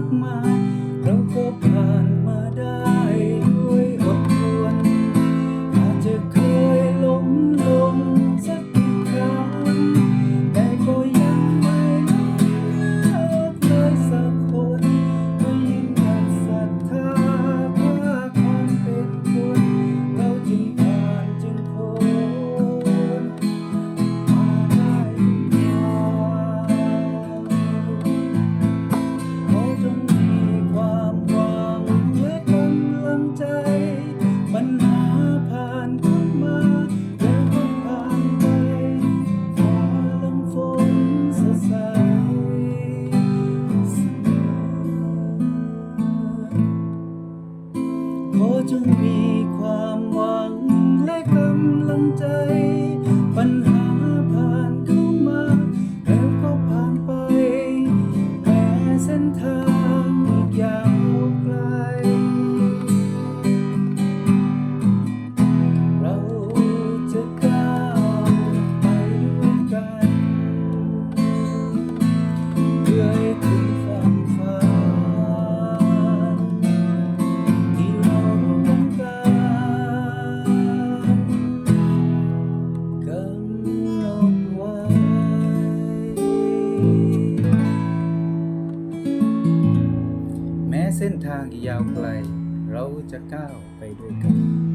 ากมายเราก็ ขอจงมีความหวังและกำลังใจ เส้นทางยาวไกล เราจะก้าวไปด้วยกัน